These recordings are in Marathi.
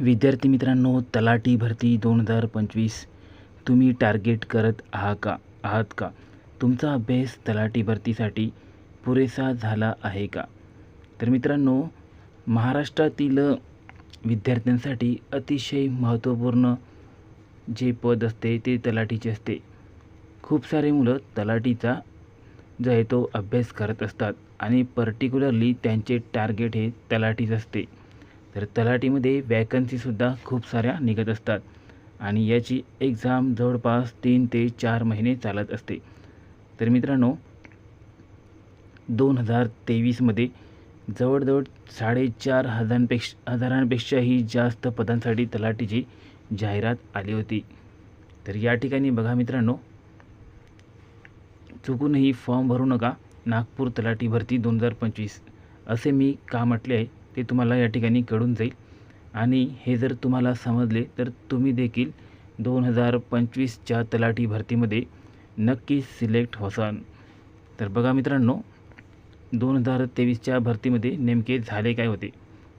विद्यार्थी मित्रांनो तलाठी भरती दोन हजार पंचवीस. तुम्ही टार्गेट करत आहा का? आहात का? तुमचा अभ्यास तलाठी भरतीसाठी पुरेसा झाला आहे का? तर मित्रांनो महाराष्ट्रातील विद्यार्थ्यांसाठी अतिशय महत्त्वपूर्ण जे पद असते ते तलाठीचे असते. खूप सारे मुलं तलाठीचा जो आहे तो अभ्यास करत असतात आणि पर्टिक्युलरली त्यांचे टार्गेट हे तलाठीच असते. तर तलाठीमध्ये वॅकन्सीसुद्धा खूप साऱ्या निघत असतात. आणि याची एक्झाम जवळपास तीन ते चार महिने चालत असते. तर मित्रांनो दोन हजार तेवीसमध्ये जवळजवळ साडेचार हजारांपेक्षा हजारांपेक्षाही जास्त पदांसाठी तलाठीची जाहिरात आली होती. तर या ठिकाणी बघा मित्रांनो चुकूनही फॉर्म भरू नका. नागपूर तलाठी भरती दोन हजार पंचवीस. असे मी का म्हटले आहे? ते तुम्हाला या ठिकाणी कळून जाईल. आणि हे जर तुम्हाला समजले तर तुम्ही देखील दोन हजार पंचवीसच्या तलाठी भरतीमध्ये नक्की सिलेक्ट होसान तर बघा मित्रांनो दोन हजार तेवीसच्या भरतीमध्ये नेमके झाले काय होते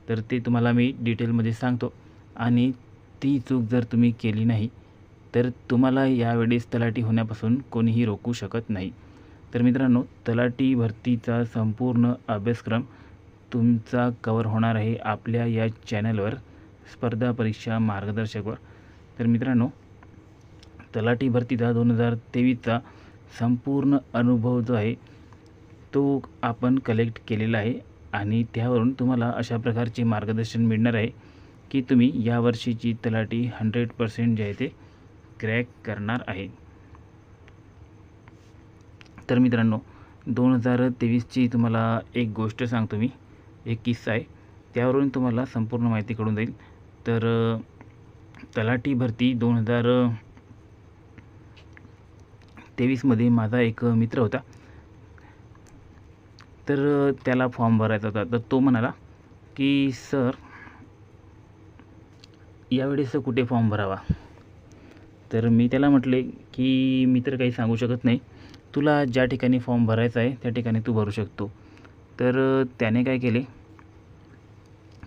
तर ते तुम्हाला मी डिटेलमध्ये सांगतो. आणि ती चूक जर तुम्ही केली नाही तर तुम्हाला यावेळेस तलाठी होण्यापासून कोणीही रोखू शकत नाही. तर मित्रांनो तलाठी भरतीचा संपूर्ण अभ्यासक्रम तुमचा कवर होणार आहे आपल्या या चॅनलवर स्पर्धा परीक्षा मार्गदर्शकवर. तर मित्रांनो तलाठी भरतीचा दोन हजार तेवीसचा संपूर्ण अनुभव जो आहे तो आपण कलेक्ट केलेला आहे आणि त्यावरून तुम्हाला अशा प्रकारचे मार्गदर्शन मिळणार आहे की तुम्ही यावर्षीची तलाठी हंड्रेड पर्सेंट जे आहे ते क्रॅक करणार आहे. तर मित्रांनो दोन हजार तेवीसची तुम्हाला एक गोष्ट सांगतो मी. एक किस्सा आहे. त्यावरून तुम्हाला संपूर्ण माहिती कळून जाईल. तर तलाठी भरती दोन हजार तेवीसमध्ये माझा एक मित्र होता. तर त्याला फॉर्म भरायचा होता. तर तो म्हणाला की सर यावेळेस कुठे फॉर्म भरावा? तर मी त्याला म्हटले की मी तर काही सांगू शकत नाही. तुला ज्या ठिकाणी फॉर्म भरायचा आहे त्या ठिकाणी तू भरू शकतो. तर त्याने काय केले?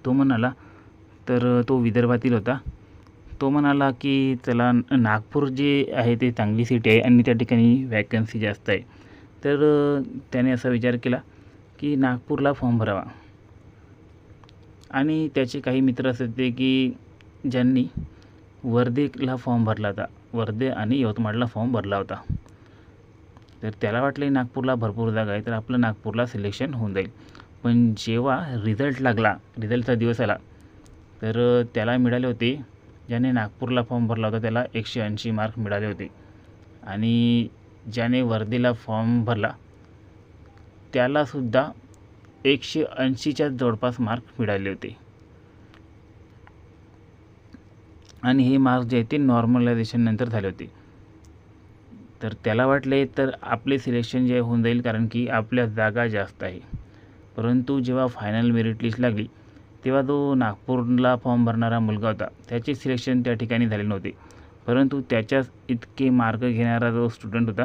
तो म्हणाला तर तो विदर्भातील होता. तो म्हणाला की चला नागपूर जे आहे ते चांगली सिटी आहे आणि त्या ठिकाणी वॅकन्सी जास्त आहे. तर त्याने असा विचार केला की नागपूरला फॉर्म भरावा. आणि त्याचे काही मित्र असे होते की ज्यांनी वर्धेला फॉर्म भरला होता. वर्धे आणि यवतमाळला फॉर्म भरला होता. तर त्याला वाटले नागपूरला भरपूर जागा आहे तर आपलं नागपूरला सिलेक्शन होऊन जाईल. पण जेव्हा रिझल्ट लागला रिझल्टचा दिवस आला तर त्याला मिळाले होते ज्याने नागपूरला फॉर्म भरला होता त्याला एकशे ऐंशी मार्क मिळाले होते. आणि ज्याने वर्धेला फॉर्म भरला त्यालासुद्धा एकशे ऐंशीच्या जवळपास मार्क मिळाले होते. आणि हे मार्क जे आहे ते नॉर्मलायझेशननंतर झाले होते. तर त्याला वाटले तर आपले सिलेक्शन जे होऊन जाईल कारण की आपल्या जागा जास्त आहे. परंतु जेव्हा फायनल मेरिट लिस्ट लागली तेव्हा जो नागपूरला फॉर्म भरणारा मुलगा होता. त्याचे सिलेक्शन त्या ठिकाणी झाले नव्हते. परंतु त्याच्याच इतके मार्क घेणारा जो स्टुडंट होता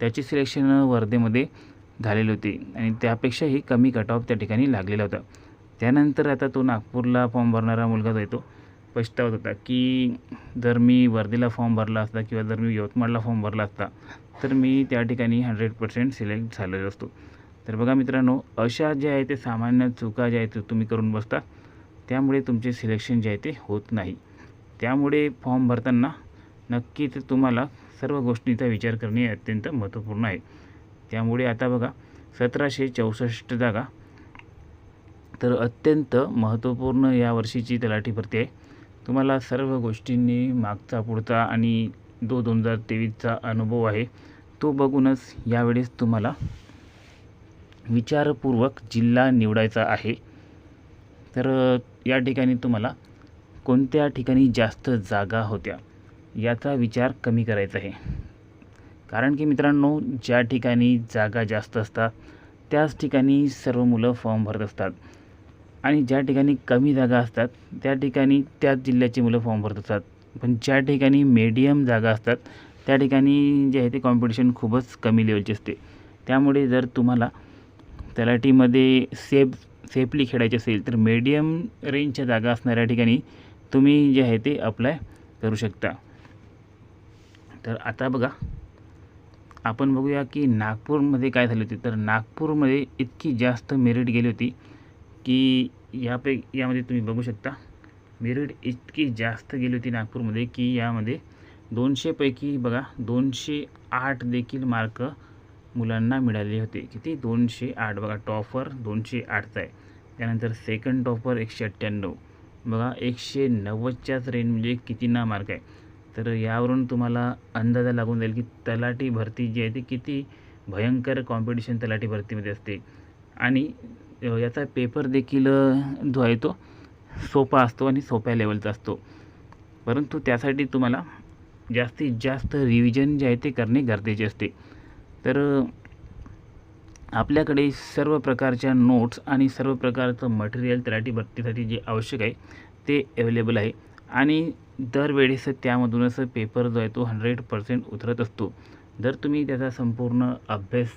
त्याचे सिलेक्शन वर्धेमध्ये झालेले होते आणि त्यापेक्षाही कमी कट ऑफ त्या ठिकाणी लागलेला होता. त्यानंतर आता तो नागपूरला फॉर्म भरणारा मुलगा जो आहे तो पछतावत होता की जर मी वर्धेला फॉर्म भरला असता किंवा जर मी यवतमाळला फॉर्म भरला असता तर मी त्या ठिकाणी हंड्रेड पर्सेंट सिलेक्ट झालेलो असतो. तर बघा मित्रांनो अशा ज्या आहे ते सामान्य चुका ज्या आहेत तुम्ही करून बसता. त्यामुळे तुमचे सिलेक्शन जे आहे ते होत नाही. त्यामुळे फॉर्म भरताना नक्कीच तुम्हाला सर्व गोष्टींचा विचार करणे अत्यंत महत्त्वपूर्ण आहे. त्यामुळे आता बघा सतराशे चौसष्ट जागा. तर अत्यंत महत्त्वपूर्ण या वर्षीची तलाठी भरती आहे. तुम्हाला सर्व गोष्टींनी मागचा पुढचा आणि दो दोन हजार तेवीसचा अनुभव आहे. तो बघूनच यावेळेस तुम्हाला विचारपूर्वक जिल्हा निवडायचा आहे. तर या ठिकाणी तुम्हाला कोणत्या ठिकाणी जास्त जागा होत्या याचा विचार कमी करायचा आहे. कारण की मित्रांनो ज्या ठिकाणी जागा जास्त असतात त्याच ठिकाणी सर्व मुलं फॉर्म भरत असतात. आणि ज्या ठिकाणी कमी जागा असतात त्या ठिकाणी त्याच जिल्ह्याची मुलं फॉर्म भरत असतात पण ज्या ठिकाणी मीडियम जागा असतात त्या ठिकाणी जे आहे ते कॉम्पिटिशन खूपच कमी लेवलची असते. त्यामुळे जर तुम्हाला तलाठीमध्ये सेफ सेफली खेळायचे असेल तर मीडियम रेंजच्या जागा असणाऱ्या ठिकाणी तुम्ही जे आहे ते अप्लाय करू शकता. तर आता बघा आपण बघूया की नागपूरमध्ये काय झाले होते? तर नागपूरमध्ये इतकी जास्त मेरिट गेली होती की यापै यामध्ये तुम्ही बघू शकता. मेरिट इतकी जास्त गेली होती नागपूरमध्ये की यामध्ये दोनशेपैकी बघा दोनशे आठ देखील मार्क मुलांना मिळाले होते. किती? दोनशे आठ. बघा टॉपर दोनशे आठचा आहे. त्यानंतर सेकंड टॉपर एकशे अठ्ठ्याण्णव. बघा एकशे नव्वदच्याच रेंज म्हणजे किती ना मार्क आहे? तर यावरून तुम्हाला अंदाजा लागून जाईल की तलाठी भरती जी आहे ती किती भयंकर कॉम्पिटिशन तलाठी भरतीमध्ये असते. आणि याचा पेपर देखील जो आहे तो सोपा असतो आणि सोप्या लेवलचा असतो. परंतु त्यासाठी तुम्हाला जास्तीत जास्त रिव्हिजन जे आहे ते करणे गरजेचे असते. तर आपल्याकडे सर्व प्रकारच्या नोट्स आणि सर्व प्रकारचं मटेरियल तलाठी भरतीसाठी जे आवश्यक आहे ते अवेलेबल आहे. आणि दरवेळेस त्यामधूनच पेपर जो आहे तो हंड्रेड पर्सेंट उतरत असतो. जर तुम्ही त्याचा संपूर्ण अभ्यास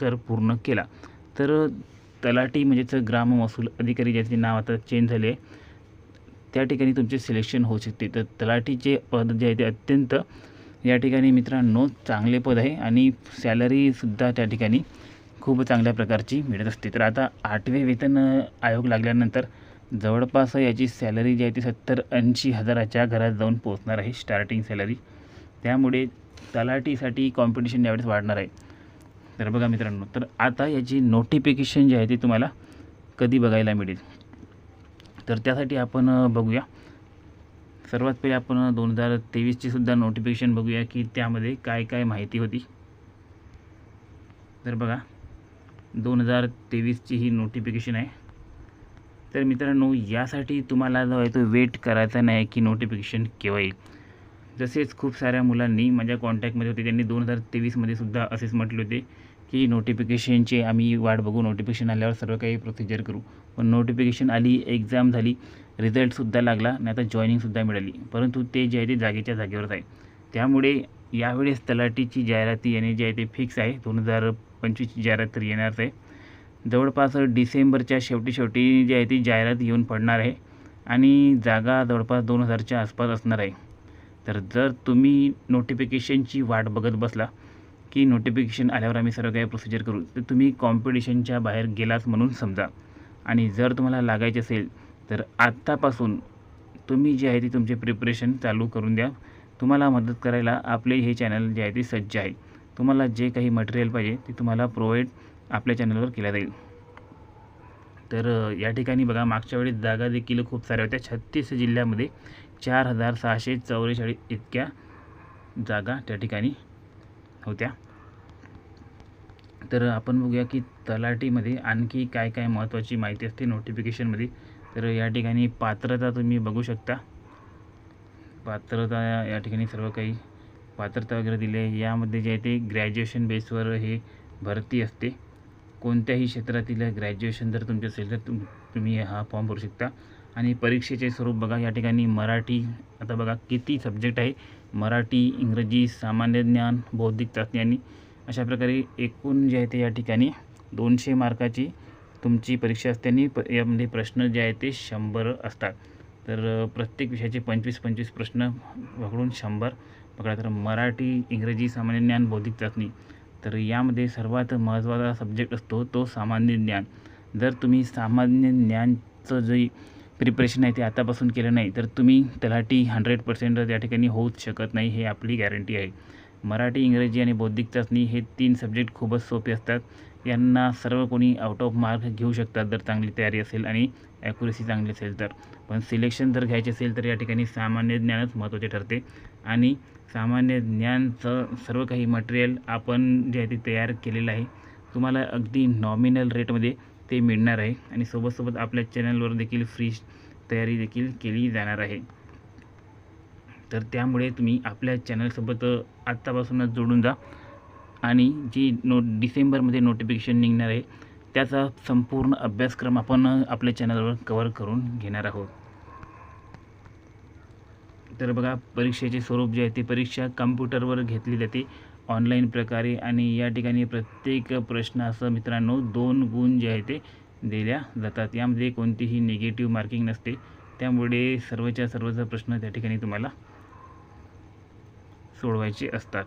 जर पूर्ण केला तर तलाठी म्हणजेच ग्राम महसूल अधिकारी ज्याचे नाव आता चेंज झाले आहे त्या ठिकाणी तुमचे सिलेक्शन होऊ शकते तर तलाठीचे पद जे आहे ते अत्यंत या ठिकाणी मित्रांनो चांगले पद आहे आणि सॅलरीसुद्धा त्या ठिकाणी खूप चांगल्या प्रकारची मिळत असते. तर आता आठवे वेतन आयोग लागल्यानंतर जवळपास याची सॅलरी जी आहे ती सत्तर ऐंशी हजाराच्या घरात जाऊन पोहोचणार आहे स्टार्टिंग सॅलरी त्यामुळे तलाठीसाठी कॉम्पिटिशन यावेळेस वाढणार आहे. तर बघा मित्रांनो तर आता याची नोटिफिकेशन जी आहे ती तुम्हाला कधी बघायला मिळेल. तर त्यासाठी आपण बघूया. सर्वात पहिले आपण दोन हजार तेवीसची सुद्धा नोटिफिकेशन बघूया की त्यामध्ये काय काय माहिती होती. तर बघा दोन हजार तेवीसची ही नोटिफिकेशन आहे. तर मित्रांनो यासाठी तुम्हाला जो आहे तो वेट करायचा नाही की नोटिफिकेशन केव्हा येईल. जसेच खूप साऱ्या मुलांनी माझ्या कॉन्टॅक्टमध्ये होते त्यांनी दोन हजार तेवीसमध्ये सुद्धा असेच म्हटले होते. की नोटिफिकेशनचे आम्ही वाट बघू नोटिफिकेशन आल्यावर सर्व काही प्रोसिजर करू. पण नोटिफिकेशन आली एक्झाम झाली रिझल्टसुद्धा लागला आणि आता जॉईनिंगसुद्धा मिळाली. परंतु ते जे आहे ते जागेच्या जागेवरच आहे. त्यामुळे यावेळेस तलाठीची जाहिराती येणे जे आहे ते फिक्स आहे. दोन हजार पंचवीसची जाहिरात तर येणारच आहे. जवळपास डिसेंबरच्या शेवटी शेवटी जी आहे ती जाहिरात येऊन पडणार आहे. आणि जागा जवळपास दोन हजारच्या आसपास असणार आहे. तर जर तुम्ही नोटिफिकेशनची वाट बघत बसला की नोटिफिकेशन आल्यावर आम्ही सर्व काही प्रोसिजर करू. तर तुम्ही कॉम्पिटिशनच्या बाहेर गेलाच म्हणून समजा. आणि जर तुम्हाला लागायचे असेल तर आत्तापासून तुम्ही जे आहे ते तुमचे प्रिपरेशन चालू करून द्या. तुम्हाला मदत करायला आपले हे चॅनल जे आहे ते सज्ज आहे. तुम्हाला जे काही मटेरियल पाहिजे ते तुम्हाला प्रोव्हाइड आपल्या चॅनलवर केल्या जाईल. तर या ठिकाणी बघा मागच्या वेळी जागा देखील खूप साऱ्या होत्या. छत्तीस जिल्ह्यामध्ये चार हजार सहाशे चौवेचाळीस इतक्या जागा त्या ठिकाणी होत्या. तर आपण बघूया की तलाठीमध्ये आणखी काय काय महत्त्वाची माहिती असते नोटिफिकेशनमध्ये तर या ठिकाणी पात्रता तुम्ही बघू शकता. पात्रता या- ठिकाणी सर्व काही पात्रता वगैरे दिली आहे. यामध्ये जे आहे ते ग्रॅज्युएशन बेसवर हे भरती असते. कोणत्याही क्षेत्रातील ग्रॅज्युएशन जर तुमचे असेल तर तुम तुम्ही हा फॉर्म भरू शकता. आणि परीक्षेचे स्वरूप बघा या ठिकाणी मराठी आता बघा किती सब्जेक्ट आहे. मराठी इंग्रजी सामान्य ज्ञान बौद्धिक चाचणी आणि अशा प्रकारे एकूण जे आहे ते या ठिकाणी दोनशे मार्काची तुमची परीक्षा असते आणि प यामध्ये प्रश्न जे आहे ते शंभर असतात. तर प्रत्येक विषयाचे पंचवीस पंचवीस प्रश्न पकडून शंभर पकडा. तर मराठी इंग्रजी सामान्य ज्ञान बौद्धिक चाचणी. तर यामध्ये सर्वात महत्त्वाचा सब्जेक्ट असतो तो सामान्य ज्ञान. जर तुम्ही सामान्य ज्ञानचं जे प्रिपरेशन आहे ते आतापासून केलं नाही तर तुम्ही तलाठी हंड्रेड पर्सेंट त्या ठिकाणी होऊच शकत नाही हे आपली गॅरंटी आहे. मराठी इंग्रजी आणि बौद्धिक चाचणी हे तीन सब्जेक्ट खूपच सोपे असतात. यांना सर्व कोणी आउट ऑफ मार्क घेऊ शकतात जर चांगली तयारी असेल आणि ॲक्युरेसी चांगली असेल तर. पण सिलेक्शन जर घ्यायचे असेल तर या ठिकाणी सामान्य ज्ञानच महत्त्वाचे ठरते. आणि सामान्य ज्ञानचं सर्व काही मटेरियल आपण जे आहे ते तयार केलेलं आहे तुम्हाला अगदी नॉमिनल रेटमध्ये ते मिळणार आहे. आणि सोबतसोबत आपल्या चॅनलवर देखील फ्री तयारी देखील केली जाणार आहे. तर त्यामुळे तुम्ही आपल्या चॅनलसोबत आत्तापासूनच जोडून जा. आणि जी नो डिसेंबरमध्ये नोटिफिकेशन निघणार आहे त्याचा संपूर्ण अभ्यासक्रम आपण आपल्या चॅनलवर कवर करून घेणार आहोत. तर बघा परीक्षेचे स्वरूप जे आहे ते परीक्षा कम्प्युटरवर घेतली जाते. ऑनलाईन प्रकारे आणि या ठिकाणी प्रत्येक प्रश्नाचं मित्रांनो दोन गुण जे आहे ते दिल्या जातात. यामध्ये कोणतीही निगेटिव्ह मार्किंग नसते. त्यामुळे सर्वच्या सर्वच प्रश्न त्या ठिकाणी तुम्हाला सोडवायचे असतात.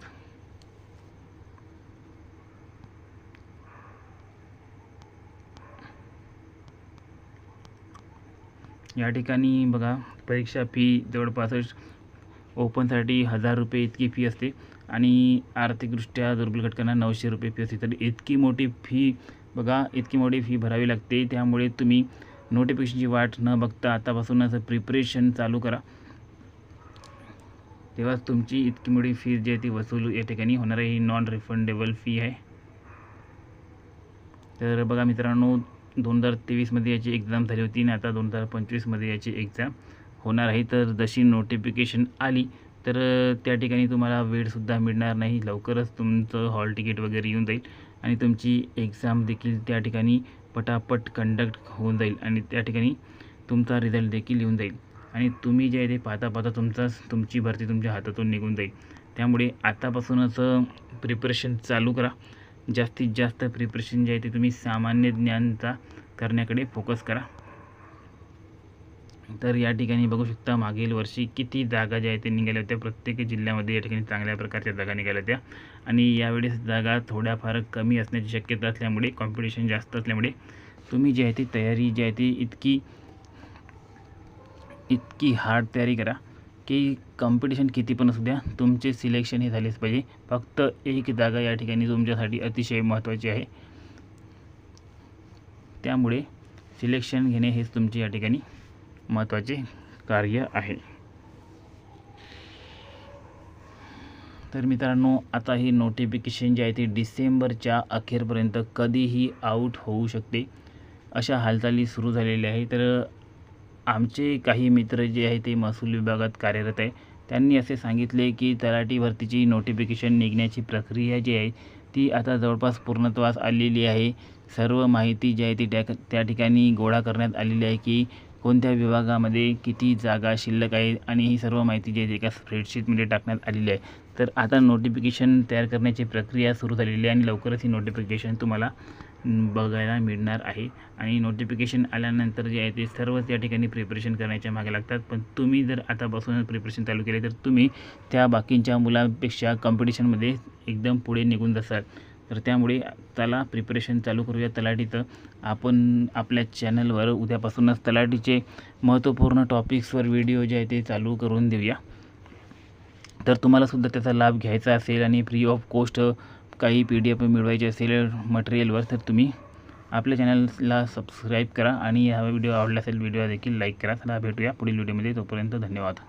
या ठिकाणी बघा परीक्षा फी जवळपास ओपनसाठी हजार रुपये इतकी फी असते आणि आर्थिकदृष्ट्या दुर्बल घटकांना नऊशे रुपये फी असते. तर इतकी मोठी फी बघा इतकी मोठी फी भरावी लागते. त्यामुळे तुम्ही नोटिफिकेशनची वाट न बघता आतापासूनच प्रिपरेशन चालू करा. तेव्हाच तुमची इतकी मोठी फी जी आहे ती वसूल या ठिकाणी होणार आहे. ही नॉन रिफंडेबल फी आहे. तर बघा मित्रांनो दोन हजार तेवीसमध्ये याची एक्झाम झाली होती आणि आता दोन हजार पंचवीसमध्ये याची एक्झाम होणार आहे. तर जशी नोटिफिकेशन आली तर त्या ठिकाणी तुम्हाला वेळसुद्धा मिळणार नाही. लवकरच तुमचं हॉल तिकीट वगैरे येऊन जाईल आणि तुमची एक्झाम देखील त्या ठिकाणी पटापट कंडक्ट होऊन जाईल आणि त्या ठिकाणी तुमचा रिझल्ट देखील येऊन जाईल. आणि तुम्ही जे आहे ते पाहता पाहता तुमचा तुमची भरती तुमच्या हातातून निघून जाईल. त्यामुळे आतापासूनच प्रिपरेशन चालू करा. जास्तीत जास्त प्रिपरेशन जे आहे ते तुम्ही सामान्य ज्ञानचा करण्याकडे फोकस करा. तर या ठिकाणी बघू शकता मागील वर्षी किती जागा ज्या आहेत ते निघाल्या होत्या. प्रत्येक जिल्ह्यामध्ये या ठिकाणी चांगल्या प्रकारच्या जागा निघाल्या होत्या. आणि यावेळेस जागा थोड्याफार कमी असण्याची शक्यता असल्यामुळे कॉम्पिटिशन जास्त असल्यामुळे तुम्ही जी आहे ती तयारी जी आहे ती इतकी इतकी हार्ड तयारी करा की कॉम्पिटिशन किती पण असू द्या तुमचे सिलेक्शन हे झालेच पाहिजे. फक्त एक जागा या ठिकाणी तुमच्यासाठी अतिशय महत्त्वाची आहे. त्यामुळे सिलेक्शन घेणे हेच तुमचे या ठिकाणी महत्त्वाचे कार्य आहे. तर मित्रांनो आता ही नोटिफिकेशन जी आहे ती डिसेंबरच्या अखेरपर्यंत कधीही आऊट होऊ शकते. अशा हालचाली सुरू झालेल्या आहे तर आमचे काही मित्र जे आहे ते महसूल विभागात कार्यरत आहे. त्यांनी असे सांगितले की तलाठी भरतीची नोटिफिकेशन निघण्याची प्रक्रिया जी आहे ती आता जवळपास पूर्णत्वास आलेली आहे. सर्व माहिती जी आहे ती त्या त्या ठिकाणी गोळा करण्यात आलेली आहे की कोणत्या विभागामध्ये किती जागा शिल्लक आहे आणि ही सर्व माहिती जी आहे एका स्प्रेडशीटमध्ये टाकण्यात आलेली आहे. तर आता नोटिफिकेशन तयार करण्याची प्रक्रिया सुरू झालेली आहे आणि लवकरच ही नोटिफिकेशन तुम्हाला बघायला मिळणार आहे. आणि नोटिफिकेशन आल्यानंतर जे आहे ते सर्वच या ठिकाणी प्रिपरेशन करण्याच्या मागे लागतात. पण तुम्ही जर आतापासूनच प्रिपरेशन चालू केले तर तुम्ही त्या बाकींच्या मुलांपेक्षा कॉम्पिटिशनमध्ये एकदम पुढे निघून जासाल तर त्यामुळे त्याला प्रिपरेशन चालू करूया तलाठीचं. आपण आपल्या चॅनलवर उद्यापासूनच तलाठीचे महत्त्वपूर्ण टॉपिक्सवर व्हिडिओ जे आहे ते चालू करून देऊया. तर तुम्हालासुद्धा त्याचा लाभ घ्यायचा असेल आणि फ्री ऑफ कॉस्ट काही पी डी एफ मिळवायचे असेल मटेरियलवर तर तुम्ही आपल्या चॅनलला सबस्क्राईब करा आणि हा व्हिडिओ आवडला असेल व्हिडिओ देखील लाईक करा. चला भेटूया पुढील व्हिडिओमध्ये तोपर्यंत धन्यवाद.